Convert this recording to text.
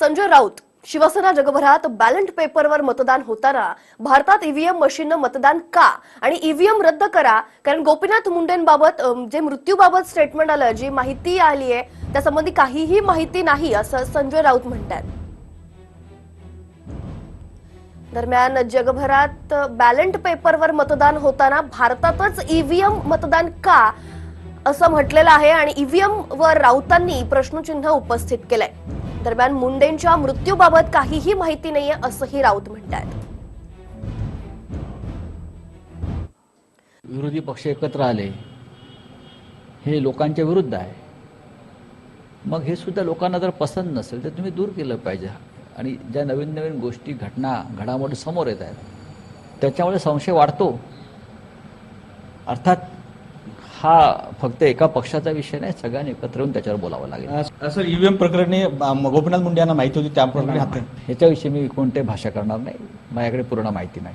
संजय राऊत शिवसेना जगभरात बॅलेट पेपरवर मतदान होताना भारतात ईव्हीएम मशीननं मतदान का? आणि ईव्हीएम रद्द करा कारण गोपीनाथ मुंडेंबाबत जे मृत्यूबाबत स्टेटमेंट आलं जी माहिती आली आहे त्यासंबंधी काहीही माहिती नाही असं संजय राऊत म्हणतात दरम्यान जगभरात बॅलेट पेपरवर मतदान होताना भारतातच ईव्हीएम मतदान का? असं म्हटलेलं आहे आणि ईव्हीएम वर राऊतांनी प्रश्नचिन्ह उपस्थित केलंय. दरम्यान मुंडेंच्या मृत्यूबाबत काहीही माहिती नाहीये असंही राऊत म्हणतात विरोधी पक्ष एकत्र आले हे लोकांच्या विरुद्ध आहे. मग हे सुद्धा लोकांना जर पसंत नसेल तर तुम्ही दूर केलं पाहिजे. आणि ज्या नवीन नवीन गोष्टी घटना घडामोडी समोर येत आहेत त्याच्यामुळे संशय वाढतो. अर्थात हा फक्त एका पक्षाचा विषय नाही सगळ्यांनी एकत्र येऊन त्याच्यावर बोलावं लागेल. सर ईव्हीएम प्रकरणी अ, गोपीनाथ मुंडे यांना माहिती होती त्या प्रकरणी ह्याच्याविषयी मी कोणते भाषा करणार नाही माझ्याकडे पूर्ण माहिती नाही.